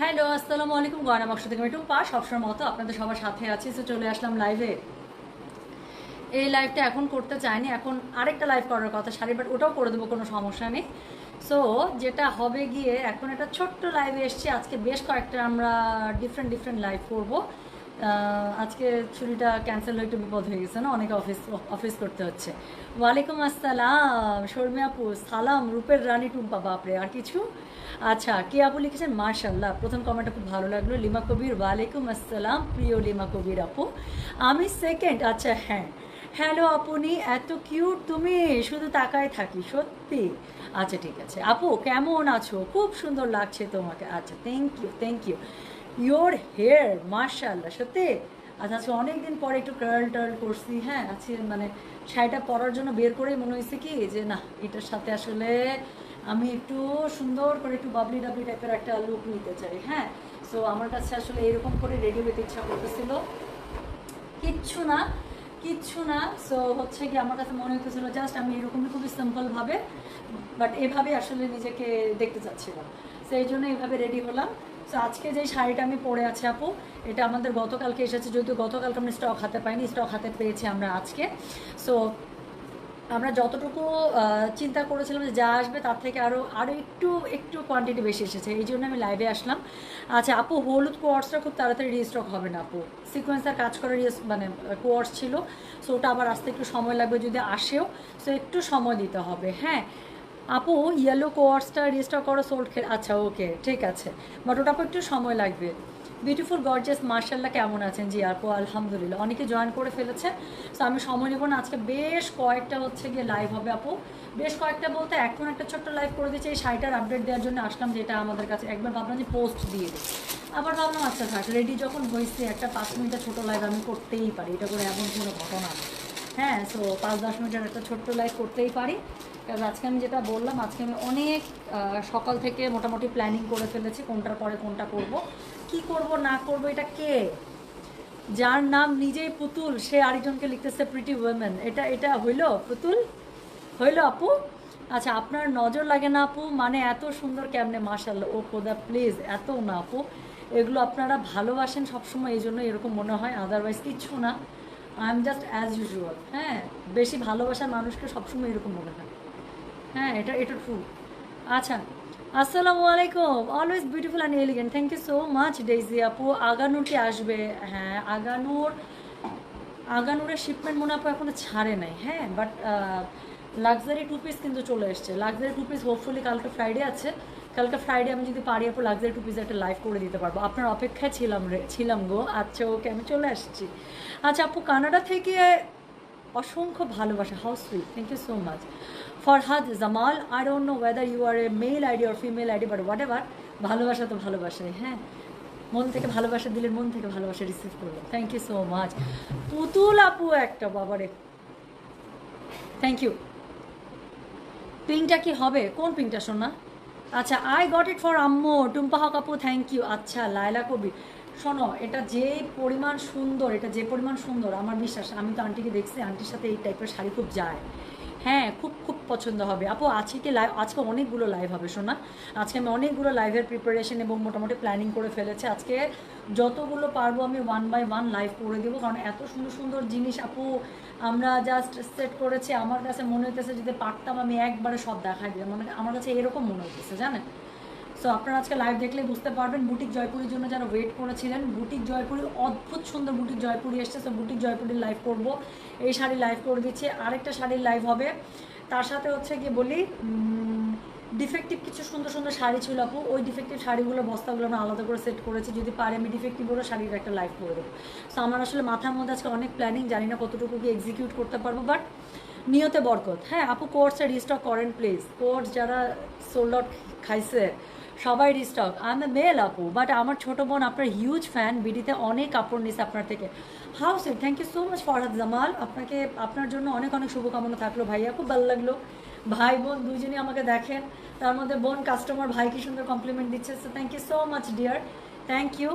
Hello, আসসালামু আলাইকুম। গয়না বাক্স থেকে একটু পা সবসময় মতো আপনাদের সবার সাথে আছি, তো চলে আসলাম লাইভে এই লাইভটা এখন করতে চাইনি, এখন আরেকটা লাইভ করার কথা। শাড়ি বাট ওটাও করে দেবো, কোনো সমস্যা নেই। সো যেটা হবে গিয়ে, এখন একটা ছোট্ট লাইভে এসছি। আজকে বেশ কয়েকটা আমরা ডিফারেন্ট ডিফারেন্ট লাইভ করব। আজকে ছুটিটা ক্যান্সেল একটু বিপদ হয়ে গেছে না? অনেকে অফিস অফিস করতে হচ্ছে। ওয়ালাইকুম আসসালাম, শর্মি আপু, সালাম, রূপের রানী টুম্পা, বাপরে, আর কিছু? আচ্ছা কে আপু লিখেছেন? মার্শাল্লাহ প্রথম কমেন্টটা খুব ভালো লাগল। লিমা কবির, ওয়ালাইকুম আসসালাম, প্রিয় লিমা কবির আপু। আমি সেকেন্ড আচ্ছা হ্যাঁ। হ্যালো আপনি, এত কিউট তুমি, শুধু তাকায় থাকি, সত্যি? আচ্ছা ঠিক আছে। আপু, কেমন আছো? খুব সুন্দর লাগছে তোমাকে। আচ্ছা thank you thank you your hair মার্শাল্লাহ সত্যি? আচ্ছা আজকে অনেকদিন পরে একটু কার্ল টার্ল করছি হ্যাঁ আজকে মানে শাড়িটা পরার জন্য বের করেই মনে হয়েছে কি, যে না, এটার সাথে আসলে আমি একটু সুন্দর করে একটু বাবলি ডাবলি টাইপের একটা লুক নিতে চাই হ্যাঁ? সো আমার কাছে আসলে এরকম করে রেডি হতে ইচ্ছা করতেছিল। কিচ্ছু না কিচ্ছু না সো হচ্ছে কি, আমার কাছে মনে হতেছিল জাস্ট আমি এরকমই খুবই সিম্পলভাবে বাট এভাবে আসলে নিজেকে দেখতে চাচ্ছিলাম। সেই জন্য এইভাবে রেডি হলাম। সো আজকে যে শাড়িটা আমি পরে আছি আপু, এটা আমাদের গতকালকে এসেছে, যদিও গতকালকে আমরা স্টক হাতে পাইনি স্টক হাতে পেয়েছি আমরা আজকে। সো আমরা যতটুকু চিন্তা করেছিলাম যে যা আসবে তার থেকে আরও আরও একটু একটু কোয়ান্টিটি বেশি এসেছে, এই জন্য আমি লাইভে আসলাম। আচ্ছা আপু, হলুদ কোয়ার্সটা খুব তাড়াতাড়ি রিস্টক হবে না আপু? সিকোয়েন্সার কাজ করার ইয়ে মানে কোয়ার্স ছিল সো ওটা আবার আসতে একটু সময় লাগবে যদি আসেও সো একটু সময় দিতে হবে হ্যাঁ? আপু ইয়েলো কোয়ার্সটা রিস্টক করো সোল্ড খে আচ্ছা ওকে ঠিক আছে। বাট ওটা একটু সময় লাগবে। বিউটিফুল গর্জেস মার্শাল্লাহ কেমন আছেন? জি, আপু, আলহামদুলিল্লাহ, অনেকে জয়েন করে ফেলেছে। সো আমি সময় নেব না। আজকে বেশ কয়েকটা হচ্ছে গিয়ে লাইভ হবে আপু। বেশ কয়েকটা বলতে এখন একটা ছোট্ট লাইভ করে দিয়েছি এই শাড়িটার আপডেট দেওয়ার জন্য আসলাম যেটা আমাদের কাছে। একবার ভাবলাম যে পোস্ট দিয়ে দিই। আবার ভাবলাম আচ্ছা থাক রেডি যখন হয়েছে, একটা পাঁচ মিনিটের ছোটো লাইভ আমি করতেই পারি। এটা করে এমন কোনো ঘটনা না। হ্যাঁ সো পাঁচ দশ মিনিটের একটা ছোট্ট লাইভ করতেই পারি। কারণ আজকে আমি যেটা বললাম, আজকে আমি অনেক সকাল থেকে মোটামুটি প্ল্যানিং করে ফেলেছি কোনটার পরে কোনটা করব। কি করব, না করব, এটা কে? যার নাম নিজেই পুতুল, সে আরেকজনকে লিখতেছে প্রিটি উইমেন এটা এটা হইল, পুতুল? হইল আপু? আচ্ছা আপনার নজর লাগে না আপু? মানে এত সুন্দর কেমনে মাশাল্লাহ ও খোদা প্লিজ এত না আপু। এগুলো আপনারা ভালোবাসেন সবসময়, এই জন্য এরকম মনে হয়। আদারওয়াইজ কিচ্ছু না। I am just as usual হ্যাঁ বেশি ভালোবাসার মানুষকে সবসময় এরকম মনে হয়। হ্যাঁ এটা এটা ট্রু আচ্ছা আসসালামু আলাইকুম। Always beautiful and elegant thank you so much Daisy আপু। আগানুরটি আসবে? হ্যাঁ আগানুর, আগানুরের শিপমেন্ট মনে আপু এখনও ছাড়ে নাই। হ্যাঁ বাট লাক্সারি টু পিস কিন্তু চলে এসছে। লাক্সারি টু পিস হোপফুলি কালকে ফ্রাইডে আছে। কালকে ফ্রাইডে আমি যদি পারি আপু লাক্সারি টু পিস একটা লাইভ করে দিতে পারব। আপনার অপেক্ষায় ছিলাম রে, ছিলাম গো। আচ্ছা ওকে আমি চলে আসছি। আচ্ছা আপু, কানাডা থেকে অসংখ্য ভালোবাসা how sweet thank you so much Farhad Jamal I don't know whether you are a male ID or female ID but whatever ভালোবাসা তো ভালোবাসাই হ্যাঁ? মন থেকে ভালোবাসা দিলেন মন থেকে ভালোবাসা রিসিভ করলাম থ্যাংক ইউ সো মাচ পুতুল আপু, একটা বাবারে। থ্যাংক ইউ পিংটা কি হবে? কোন পিংটা শোনা আচ্ছা আই গট ইট ফর আম্মু, টুম্পা হক আপু থ্যাংক ইউ আচ্ছা লায়লা কবি, শোনো, এটা যে পরিমাণ সুন্দর, এটা যে পরিমাণ সুন্দর, আমার বিশ্বাস, আমি তো আন্টিকে দেখছি আন্টির সাথে এই টাইপের শাড়ি খুব যায়। হ্যাঁ খুব খুব পছন্দ হবে। আপু, আজকে লাইভ আজকে অনেকগুলো লাইভ হবে, শোনা। আজকে আমি অনেকগুলো লাইভের প্রিপারেশন এবং মোটামুটি প্ল্যানিং করে ফেলেছি। আজকে যতগুলো পারব, আমি ওয়ান বাই ওয়ান লাইভ করে দেবো, কারণ এত সুন্দর সুন্দর জিনিস, আপু আমরা জাস্ট সেট করেছি, আমার কাছে মনে হইতেছে যদি পারতাম আমি একবারে সব দেখাই দিতাম। মানে আমার কাছে এরকম মনে হইতেছে, জানেন? সো আপনারা আজকে লাইভ দেখলে বুঝতে পারবেন বুটিক জয়পুরের জন্য যারা ওয়েট করেছিলেন, বুটিক জয়পুরি, অদ্ভুত সুন্দর বুটিক জয়পুরি এসছে। সো বুটিক জয়পুরির লাইভ করব। এই শাড়ি লাইভ করে দিচ্ছে। আরেকটা শাড়ির লাইভ হবে। তার সাথে হচ্ছে কি বলি ডিফেক্টিভ কিছু সুন্দর সুন্দর শাড়ি ছিল আপু। ওই ডিফেক্টিভ শাড়িগুলো, বস্তাগুলো আমরা আলাদা করে সেট করেছি। যদি পারে আমি ডিফেক্টিভ ডিফেক্টিভগুলো শাড়ির একটা লাইভ করে দেবো। সো আমার আসলে মাথার মধ্যে আজকে অনেক প্ল্যানিং জানি না কতটুকু কি এক্সিকিউট করতে পারব বাট নিয়তে বরকত। হ্যাঁ আপু কোর্সে রিস্টক করেন প্লিজ কোর্স যারা সোল্ড আউট খাইছে, সবাই রিস্টক আই এম মেল আপু বাট আমার ছোটো বোন, আপনার হিউজ ফ্যান বিডিতে অনেক কাপড় নিছে আপনার থেকে। How sweet thank you so much Farhad Jamal আপনাকে, আপনার জন্য অনেক অনেক শুভকামনা থাকল ভাইয়া, খুব ভালো লাগল। ভাই বোন দুজনই আমাকে দেখেন। তার মধ্যে বোন কাস্টমার ভাই কি সুন্দর কমপ্লিমেন্ট দিচ্ছে। So thank you so much dear thank you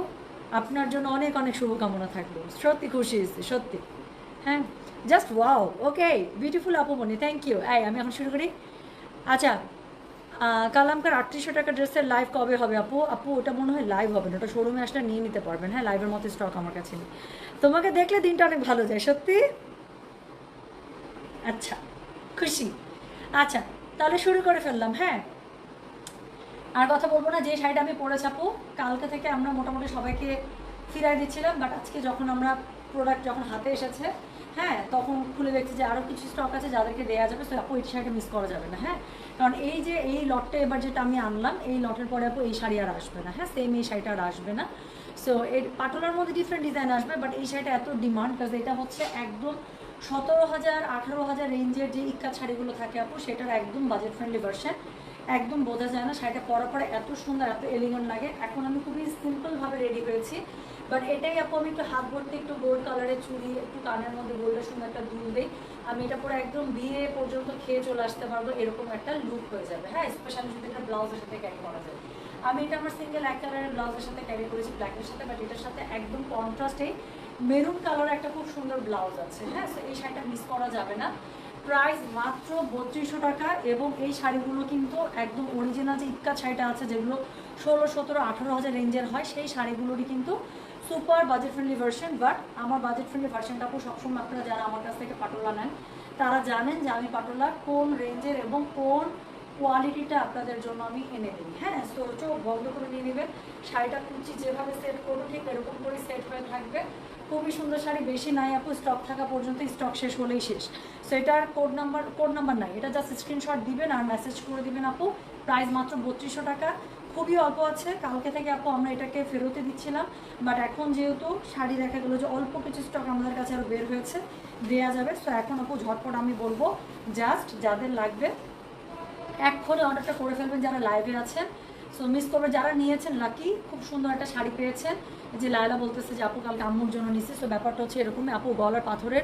আপনার জন্য অনেক অনেক শুভকামনা থাকল। সত্যি খুশি হয়েছি, সত্যি। হ্যাঁ জাস্ট ওয়াও ওকে বিউটিফুল আপুমনি থ্যাংক ইউ এই, আমি এখন শুরু করি। আচ্ছা কালামকার আটত্রিশশো টাকা ড্রেসের লাইভ কবে হবে আপু? আপু, ওটা মনে হয় লাইভ হবে না। ওটা শোরুমে আসলে নিয়ে নিতে পারবেন। হ্যাঁ লাইভের মতো স্টক আমার কাছে নেই। তোমাকে দেখলে দিনটা অনেক ভালো যায়, সত্যি? আচ্ছা খুশি। আচ্ছা তাহলে শুরু করে ফেললাম হ্যাঁ? আর কথা বলব না, যে শাড়িটা আমি পরে চাপো কালকে থেকে আমরা মোটামুটি সবাইকে ফিরাই দিচ্ছিলাম বাট আজকে যখন আমরা প্রোডাক্ট যখন হাতে এসেছে হ্যাঁ তখন খুলে দেখছি যে আরও কিছু স্টক আছে যাদেরকে দেওয়া যাবে তো আপু এই শাড়িটা মিস করা যাবে না হ্যাঁ? কারণ এই যে এই লটটা এবার যেটা আমি আনলাম, এই লটের পরে আপু এই শাড়ি আর আসবে না হ্যাঁ? সেম এই শাড়িটা আর আসবে না। সো এই পাটোলার মধ্যে ডিফারেন্ট ডিজাইন আসবে বাট এই শাড়িটা এত ডিমান্ড কাজ এটা হচ্ছে একদম সতেরো হাজার, আঠারো হাজার রেঞ্জের যে ইক্কা শাড়িগুলো থাকে আপু, সেটার একদম বাজেট ফ্রেন্ডলি ভার্সন একদম বোঝা যায় না শাড়িটা পরা পরে এত সুন্দর, এত এলিগেন্ট লাগে। এখন আমি খুবই সিম্পলভাবে রেডি হয়েছি। বাট এটাই আপু, আমি একটু হাত ভর্তি, একটু গোল্ড কালারের চুড়ি, একটু কানের মধ্যে গোল্ডের সুন্দর একটা দুল দিই। আমি এটা পরে একদম বিয়ে পর্যন্ত খেয়ে চলে আসতে পারব, এরকম একটা লুক হয়ে যাবে। হ্যাঁ স্পেশালি যদি এটা ব্লাউজের সাথে ক্যারি করা যায়। আমি এটা আমার সিঙ্গেল এক কালারের ব্লাউজের সাথে ক্যারি করেছি ব্ল্যাকের সাথে বাট এটার সাথে একদম কন্ট্রাস্টে মেরুন কালার একটা খুব সুন্দর ব্লাউজ আছে হ্যাঁ? এই শাড়িটা মিস করা যাবে না। প্রাইস মাত্র বত্রিশশো টাকা এবং এই শাড়িগুলো কিন্তু একদম অরিজিনাল যে ইক্কা শাড়িটা আছে, যেগুলো ষোলো, সতেরো, আঠারো হাজার রেঞ্জের হয়, সেই শাড়িগুলোরই কিন্তু super budget friendly version but আমার বাজেট ফ্রেন্ডলি ভার্সনটা খুব সবসময় আপনারা যারা আমার কাছ থেকে পাটোলা নেন, তারা জানেন যে আমি পাটোলা কোন রেঞ্জের এবং কোন কোয়ালিটিটা আপনাদের জন্য আমি এনে দিই হ্যাঁ? সো চোখ বন্ধ করে নিয়ে নেবেন। শাড়িটা কুচি যেভাবে সেট করব, ঠিক এরকম করে সেট হয়ে থাকবে। খুবই সুন্দর শাড়ি, বেশি নাই আপু স্টক থাকা পর্যন্ত স্টক শেষ হলেই শেষ। সো এটার কোড নাম্বার কোড নাম্বার নাই, এটা জাস্ট স্ক্রিনশট দিবেন আর মেসেজ করে দিবেন আপু। প্রাইস মাত্র বত্রিশশো টাকা, খুবই অল্প আছে, কালকে থেকে আপু আমরা এটাকে ফেরতে দিচ্ছিলাম। বাট এখন যেহেতু শাড়ি দেখা গেলো যে অল্প কিছু স্টক আমাদের কাছে আরও বের হয়েছে দেওয়া যাবে। সো এখন আপু ঝটপট আমি বলব জাস্ট যাদের লাগবে এক্ষণে অর্ডারটা করে ফেলবেন যারা লাইভে আছেন। সো মিস করবে, যারা নিয়েছেন লাকি খুব সুন্দর একটা শাড়ি পেয়েছেন। যে লায়লা বলতেছে যে, আপু, কালকে আম্মুর জন্য নিচ্ছে সো ব্যাপারটা হচ্ছে এরকমই আপু, গলার পাথরের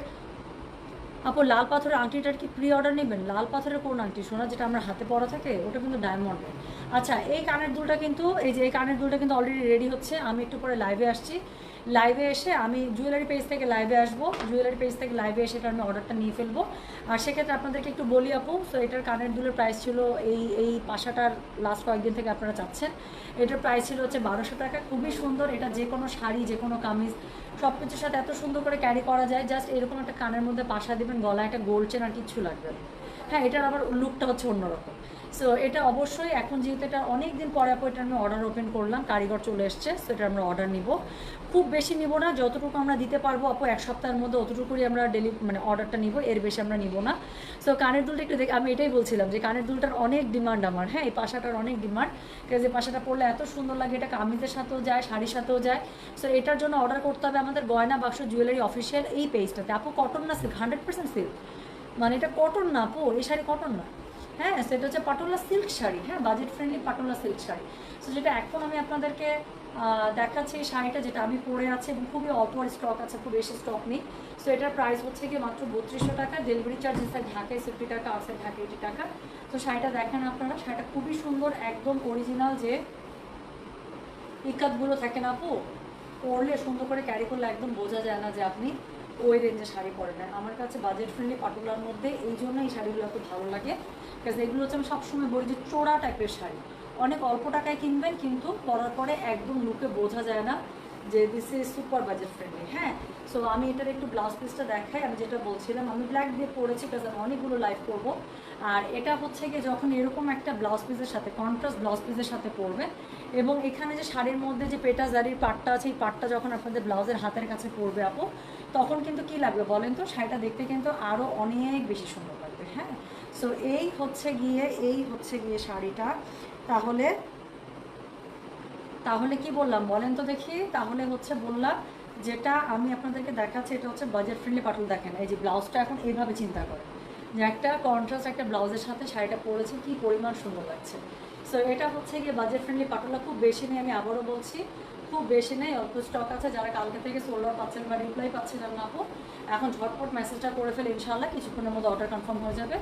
আপু, লাল পাথরের আংটিটার কি প্রি অর্ডার নেবেন? লাল পাথরের কোন আংটি? সোনা, যেটা আমরা হাতে পরা থাকে, ওটা কিন্তু ডায়মন্ডের আচ্ছা এই কানের দুলটা কিন্তু এই যে, এই কানের দুলটা কিন্তু অলরেডি রেডি হচ্ছে। আমি একটু পরে লাইভে আসছি। লাইভে এসে আমি জুয়েলারি পেজ থেকে লাইভে আসব। জুয়েলারি পেজ থেকে লাইভে এসে এটা আমি অর্ডারটা নিয়ে ফেলব। আর সেক্ষেত্রে আপনাদেরকে একটু বলি আপু সো এটার কানের দুলের প্রাইস ছিল এই এই পাশাটার লাস্ট কয়েকদিন থেকে আপনারা চাচ্ছেন। এটার প্রাইস ছিল হচ্ছে বারোশো টাকা। খুবই সুন্দর, এটা যে কোনো শাড়ি, যে কোনো কামিজ সব কিছুর সাথে এত সুন্দর করে ক্যারি করা যায়। জাস্ট এরকম একটা কানের মধ্যে পাশা দিবেন, গলায় একটা গোল্ড চেন আর কিচ্ছু লাগবে হ্যাঁ এটার আবার লুকটা হচ্ছে অন্যরকম। সো এটা অবশ্যই এখন যেহেতু এটা অনেক দিন পরে পর এটা আমি অর্ডার ওপেন করলাম, কারিগর চলে এসছে সো এটা আমরা অর্ডার নিব। খুব বেশি নিব না, যতটুকু আমরা দিতে পারব আপু, এক সপ্তাহের মধ্যে অতটুকুই আমরা ডেলি মানে অর্ডারটা নিব, এর বেশি আমরা নিব না। সো কানের দুলটা একটু দেখ আমি এটাই বলছিলাম যে কানের দুলটার অনেক ডিমান্ড আমার হ্যাঁ এই পাশাটার অনেক ডিমান্ড যে পাশাটা পরলে এত সুন্দর লাগে, এটা কামিজের সাথেও যায়, শাড়ির সাথেও যায়। সো এটার জন্য অর্ডার করতে হবে আমাদের গয়না বাক্স জুয়েলারি অফিসিয়াল এই পেজটাতে আপু কটন না সিল্ক হান্ড্রেড পার্সেন্ট সিল্ক মানে এটা কটন না আপু, এই শাড়ি কটন না। হ্যাঁ সেটা হচ্ছে পাটোলা সিল্ক শাড়ি হ্যাঁ budget friendly Patola silk sari. So যেটা এখন আমি আপনাদেরকে দেখাচ্ছি এই শাড়িটা যেটা আমি পরে আছে এবং খুবই অল্প স্টক আছে, খুব বেশি স্টক নেই। সো এটার প্রাইস হচ্ছে কি মাত্র বত্রিশশো টাকা ডেলিভারি চার্জ ইনসাইড ঢাকায় ফিফটি টাকা আউটসাইড ঢাকা এইটি টাকা। তো শাড়িটা দেখেন আপনারা, শাড়িটা খুবই সুন্দর, একদম অরিজিনাল যে ইকাতগুলো থাকে না আপু, পরলে সুন্দর করে ক্যারি করলে একদম বোঝা যায় না যে আপনি ওই রেঞ্জে শাড়ি পরে নেন আমার কাছে বাজেট ফ্রেন্ডলি পাটুলার মধ্যে এই জন্য এই শাড়িগুলো খুব ভালো লাগে। বিকজ এগুলো হচ্ছে আমি সবসময় বলি যে চোরা টাইপের শাড়ি। অনেক অল্প টাকায় কিনবেন, কিন্তু পরার পরে একদম লুকে বোঝা যায় না যে this is super budget friendly হ্যাঁ? সো আমি এটার একটু ব্লাউজ পিসটা দেখাই, আমি যেটা বলছিলাম, আমি ব্ল্যাক দিয়ে পরেছি বিকজ আমি অনেকগুলো লাইভ করব। আর এটা হচ্ছে কি যখন এরকম একটা ব্লাউজ পিসের সাথে কন্ট্রাস্ট ব্লাউজ পিসের সাথে পরবে, এবং এখানে যে শাড়ির মধ্যে যে পেটা জারির পাটটা আছে, এই পাটটা যখন আপনাদের ব্লাউজের হাতের কাছে পরবে আপু, তখন কিন্তু কি লাগবে বলেন তো? শাড়িটা দেখতে কিন্তু আরও অনেক বেশি সুন্দর লাগবে হ্যাঁ? সো এই হচ্ছে গিয়ে, এই হচ্ছে গিয়ে শাড়িটা। তাহলে তাহলে কি বললাম? বলেন তো দেখি। তাহলে হচ্ছে বললাম, যেটা আমি আপনাদেরকে দেখাচ্ছি, এটা হচ্ছে বাজেট ফ্রেন্ডলি পাটল দেখেন। এই যে ব্লাউজটা এখন এইভাবে চিন্তা করে। যে একটা কন্ট্রাস্ট একটা ব্লাউজের সাথে শাড়িটা পরেছে, কি পরিমাণ সুন্দর লাগছে। সো এটা হচ্ছে গিয়ে বাজেট ফ্রেন্ডলি পাটলা খুব বেশি নেই, আমি আবারও বলছি। খুব বেশি নেই, অল্প স্টক আছে। যারা কালকে থেকে সোল্ডার পাচ্ছেন বা রিপ্লাই পাচ্ছিলেন না আপু, এখন ঝটপট মেসেজটা করে ফেলে ইনশাল্লাহ কিছুক্ষণের মধ্যে অর্ডার কনফার্ম হয়ে যাবে।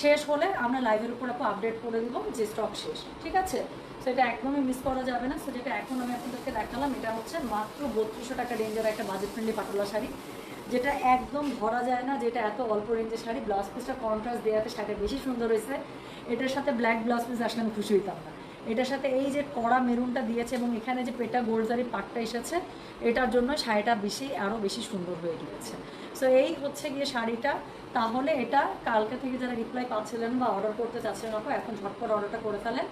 শেষ হলে আমরা লাইভের উপর আপু আপডেট করে দিব যে স্টক শেষ, ঠিক আছে? সেটা একদমই মিস করা যাবে না। সো যেটা এখন আমি আপনাদেরকে দেখালাম, এটা হচ্ছে মাত্র বত্রিশশো টাকা রেঞ্জের একটা বাজেট ফ্রেন্ডলি পাটোলা শাড়ি, যেটা একদম ধরা যায় না যেটা এত অল্প রেঞ্জের শাড়ি। ব্লাউজ পিসটা কন্ট্রাস্ট দেওয়াতে শাড়িটা বেশি সুন্দর হয়েছে। এটার সাথে ব্ল্যাক ব্লাউজ পিস আসলে আমি খুশি হইতাম না। এটার সাথে এই যে কড়া মেরুনটা দিয়েছে এবং এখানে যে পেটা গোলজারি পাটটা এসেছে, এটার জন্য শাড়িটা বেশি আরও বেশি সুন্দর হয়ে গিয়েছে। সো এই হচ্ছে গিয়ে শাড়িটা। তাহলে এটা কালকে থেকে যারা রিপ্লাই পাচ্ছিলেন বা অর্ডার করতে চাচ্ছিলেন, আপু, এখন ঝটপট অর্ডারটা করে ফেলেন।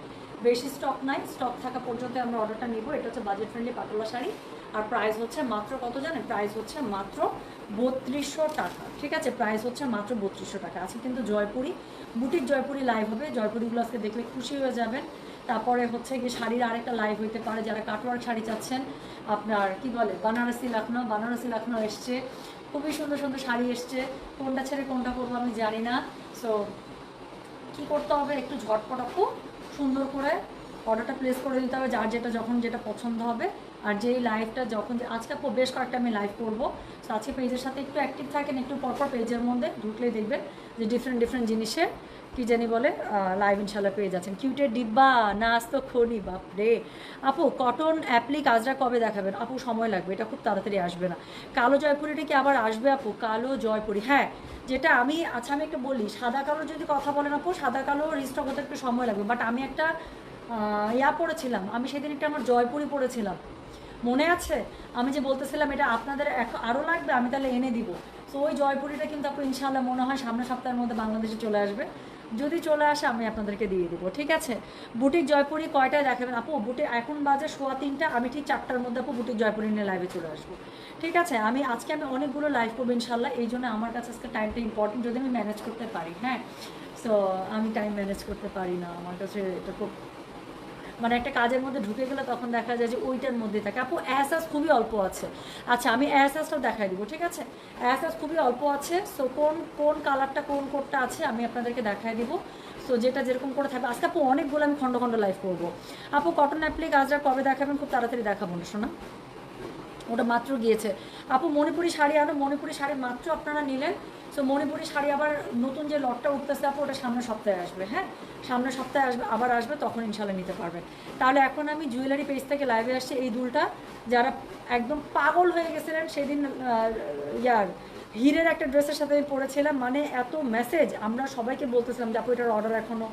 বেশি স্টক নাই স্টক থাকা পর্যন্ত আমরা অর্ডারটা নিব। এটা হচ্ছে বাজেট ফ্রেন্ডলি পাতলা শাড়ি। আর প্রাইস হচ্ছে মাত্র কত জানেন? প্রাইস হচ্ছে মাত্র বত্রিশশো টাকা। ঠিক আছে? প্রাইস হচ্ছে মাত্র বত্রিশশো টাকা। আছে কিন্তু জয়পুরি, বুটিক জয়পুরি লাইভ হবে। জয়পুরিগুলো আজকে দেখলে খুশি হয়ে যাবেন। তারপরে হচ্ছে কি শাড়ির আরেকটা লাইভ হইতে পারে, যারা কাটওয়ার্ক শাড়ি চাচ্ছেন, আপনার কি বলে, বানারসি লাখনৌ বানারসি লাখনৌ এসছে। খুবই সুন্দর সুন্দর শাড়ি এসছে। কোনটা ছেড়ে কোনটা করব আমি জানি না। সো কি করতে হবে? একটু ঝটপট খুব সুন্দর করে অর্ডারটা প্লেস করে দিতে হবে, যার যেটা যখন যেটা পছন্দ হবে। আর যেই লাইভটা যখন আজকে বেশ কয়েকটা আমি লাইভ করব। তো আজকে পেজের সাথে একটু অ্যাক্টিভ থাকেন, একটু পরপর পেজের মধ্যে ঢুকলেই দেখবেন যে ডিফারেন্ট ডিফারেন্ট জিনিসের কি জানি বলে লাইভ ইনশাল্লাহ পেয়ে যাচ্ছেন। কিউটের ডিব্বা না আসতো খনি বাপ রে আপু কটন অ্যাপ্লিক আজরা কবে দেখাবেন? আপু, সময় লাগবে, এটা খুব তাড়াতাড়ি আসবে না। কালো জয়পুরিটা কি আবার আসবে, আপু? কালো জয়পুরি হ্যাঁ যেটা আমি আচ্ছা আমি একটু বলি, সাদা কালো যদি কথা বলেন আপু, সাদা কালো রিস্টক হতে একটু সময় লাগবে। বাট আমি একটা ইয়া পড়েছিলাম, আমি সেদিন একটা আমার জয়পুরি পড়েছিলাম। মনে আছে? আমি যে বলতেছিলাম, এটা আপনাদের আরও লাগবে, আমি তাহলে এনে দিব। তো ওই জয়পুরিটা কিন্তু আপু ইনশাল্লাহ মনে হয় সামনের সপ্তাহের মধ্যে বাংলাদেশে চলে আসবে। যদি চলে আসে, আমি আপনাদেরকে দিয়ে দেবো, ঠিক আছে? বুটিক জয়পুরি কয়টায় দেখাবেন? আপু, বুটি এখন বাজে সোয়া তিনটা, আমি ঠিক চারটার মধ্যে আপু বুটিক জয়পুরি নিয়ে লাইভে চলে আসব। ঠিক আছে? আমি আজকে আমি অনেকগুলো লাইভ করব ইনশাল্লাহ এই জন্য আমার কাছে আজকে টাইমটা ইম্পর্টেন্ট যদি আমি ম্যানেজ করতে পারি হ্যাঁ? সো আমি টাইম ম্যানেজ করতে পারি না, আমার কাছে এটা খুব মানে একটা কাজের মধ্যে ঢুকে গেলে তখন দেখা যায় যে ওইটার মধ্যে থাকে। আপু অ্যাসাস খুবই অল্প আছে। আচ্ছা আমি অ্যাসাসটা দেখাই দিব, ঠিক আছে? অ্যাসাস খুবই অল্প আছে। সো কোন কোন কালারটা কোন কোডটা আছে আমি আপনাদেরকে দেখাই দিব। সো যেটা যেরকম করে থাকবে। আজকে আপু, অনেকগুলো আমি খণ্ড খণ্ড লাইভ করব। আপু কটন অ্যাপ্লিক আজরা কবে দেখাবেন? খুব তাড়াতাড়ি দেখাবো না, শোনা। ওটা মাত্র গিয়েছে। আপু, মণিপুরি শাড়ি আনো, মণিপুরি শাড়ি মাত্র আপনারা নিলেন। সো মণিপুরি শাড়ি আবার নতুন যে লটটা উঠতেছে আপু, ওটা সামনের সপ্তাহে আসবে হ্যাঁ? সামনের সপ্তাহে আসবে, আবার আসবে, তখন ইনশাল্লাহ নিতে পারবেন। তাহলে এখন আমি জুয়েলারি পেজ থেকে লাইভে আসছি এই দুলটা। যারা একদম পাগল হয়ে গেছিলেন সেদিন ইয়ার, হীরের একটা ড্রেসের সাথে আমি পরেছিলাম। মানে এত মেসেজ আমরা সবাইকে বলতেছিলাম যে, আপু, এটার অর্ডার এখনও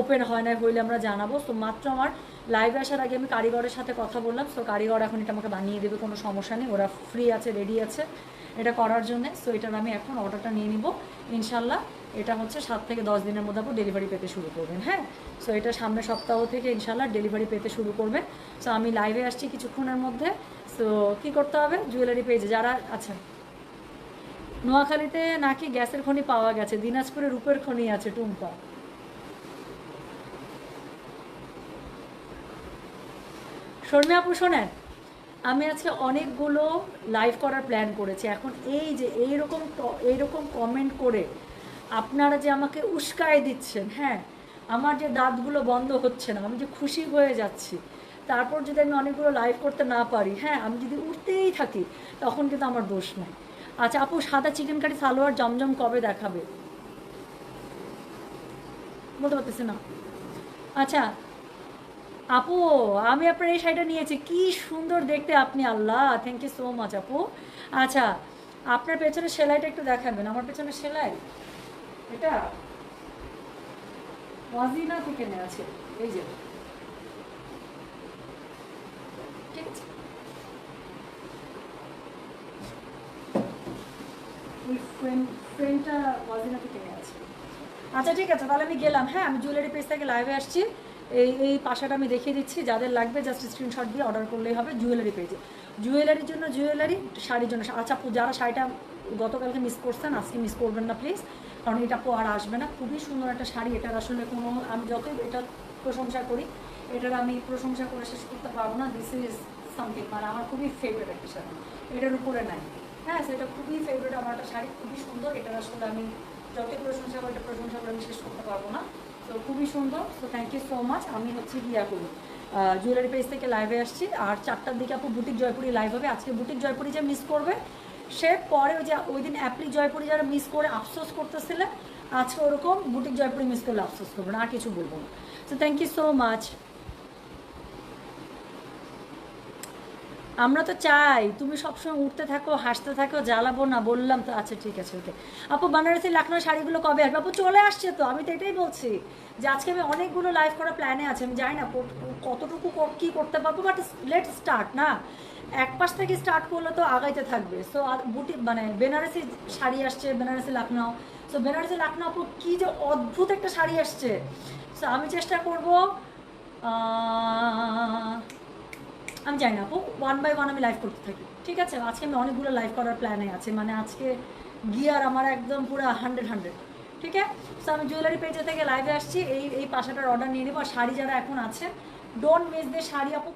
ওপেন হয় না হইলে আমরা জানাব। তো মাত্র আমার লাইভে আসার আগে আমি কারিগরের সাথে কথা বললাম। সো কারিগর এখন এটা আমাকে বানিয়ে দেবে, কোনো সমস্যা নেই। ওরা ফ্রি আছে রেডি আছে এটা করার জন্য। সো এটার আমি এখন অর্ডারটা নিয়ে নিব। ইনশাল্লাহ এটা হচ্ছে সাত থেকে দশ দিনের মধ্যে আপনি ডেলিভারি পেতে শুরু করবেন হ্যাঁ? সো এটা সামনের সপ্তাহ থেকে ইনশাল্লাহ ডেলিভারি পেতে শুরু করবেন। সো আমি লাইভে আসছি কিছুক্ষণের মধ্যে। সো কী করতে হবে? জুয়েলারি পেজে যারা আচ্ছা। নোয়াখালীতে নাকি গ্যাসের খনি পাওয়া গেছে, দিনাজপুরে রূপের খনি আছে, টুম্পা। শর্মী আপু শোনেন আমি আজকে অনেকগুলো লাইভ করার প্ল্যান করেছি। এখন এই যে এইরকম এইরকম কমেন্ট করে আপনারা যে আমাকে উস্কায় দিচ্ছেন হ্যাঁ আমার যে দাঁতগুলো বন্ধ হচ্ছে না, আমি যে খুশি হয়ে যাচ্ছি, তারপর যদি আমি অনেকগুলো লাইভ করতে না পারি হ্যাঁ আমি যদি উঠতেই থাকি, তখন কিন্তু আমার দোষ নাই। আচ্ছা আপু, সাদা চিকেন কারি সালোয়ার জমজম কবে দেখাবে? বলতে পারতেছি না। আচ্ছা আপু, আমি আপনার এই শাড়িটা নিয়েছি। কি সুন্দর দেখতে আপনি, আল্লাহ। থ্যাংক ইউ সো মাচ আপু। আচ্ছা আপনার পেছনে সেলাইটা একটু দেখাবেন। আমার পেছনে সেলাই, এটা ওয়াজিনা থেকে নেওয়া আছে এই যে। ঠিক আছে। থেকে আচ্ছা ঠিক আছে, তাহলে আমি গেলাম। হ্যাঁ আমি জুয়েলারি পেজ থেকে লাইভে আসছি। এই এই পাশাটা আমি দেখিয়ে দিচ্ছি, যাদের লাগবে জাস্ট স্ক্রিনশট দিয়ে অর্ডার করলেই হবে জুয়েলারি পেজে জুয়েলারির জন্য জুয়েলারি শাড়ির জন্য আচ্ছা যারা শাড়িটা গতকালকে মিস করছেন, আজকে মিস করবেন না প্লিজ কারণ এটা আর আসবে না। খুবই সুন্দর একটা শাড়ি, এটার আসলে কোনো, আমি যতই, এটা প্রশংসা করি, এটার আমি প্রশংসা করে শেষ করতে পারব না। দিস ইজ সামথিং মানে আমার খুবই ফেভারিট একটা শাড়ি। এটার উপরে নাই। হ্যাঁ সেটা খুবই ফেভারিট আমার একটা শাড়ি, খুবই সুন্দর। এটার আসলে আমি যতই প্রশংসা করি, এটা প্রশংসা করে আমি শেষ করতে পারব না। তো খুবই সুন্দর। তো থ্যাংক ইউ সো মাচ আমি হচ্ছে গিয়া জুয়েলারি পেজ থেকে লাইভে আসছি। আর চারটার দিকে আপু বুটিক জয়পুরি লাইভ হবে। আজকে বুটিক জয়পুরি যে মিস করবে, সে পরে ওই যে ওই দিন অ্যাপ্লিক জয়পুরি যারা মিস করে আফসোস করতেছিলেন আজকে ওরকম বুটিক জয়পুরি মিস করলে আফসোস করব না। আর কিছু বলব না। তো থ্যাংক ইউ সো মাচ আমরা তো চাই, তুমি সবসময় উঠতে থাকো, হাসতে থাকো, জ্বালাবো না, বললাম তো আচ্ছা ঠিক আছে, ওকে। আপু, বানারসি লাখনৌ শাড়িগুলো কবে আসবে? আপু, চলে আসছে তো, আমি তো এটাই বলছি যে আজকে আমি অনেকগুলো লাইভ করার প্ল্যানে আছে, আমি জানি না কতটুকু কী করতে পারব বাট লেট স্টার্ট না? এক পাশ থেকে স্টার্ট করলে তো আগাইতে থাকবে। সো বুটি মানে বেনারসি শাড়ি আসছে, বেনারসি লাখনৌ সো বেনারসি লাখনৌ আপু, কী যে অদ্ভুত একটা শাড়ি আসছে। সো আমি চেষ্টা করব আমি জানি না আপু ওয়ান বাই ওয়ান আমি লাইভ করতে থাকি, ঠিক আছে? আজকে আমি অনেকগুলো লাইভ করার প্ল্যানে আছে মানে আজকে গিয়ার আমার একদম পুরো হান্ড্রেড হান্ড্রেড ঠিক আছে? সো আমি জুয়েলারি পেজে থেকে লাইভে আসছি, এই এই পাশাটার অর্ডার নিয়ে নেব, আর শাড়ি যারা এখন আছে ডোন্ট মিস দে শাড়ি আপু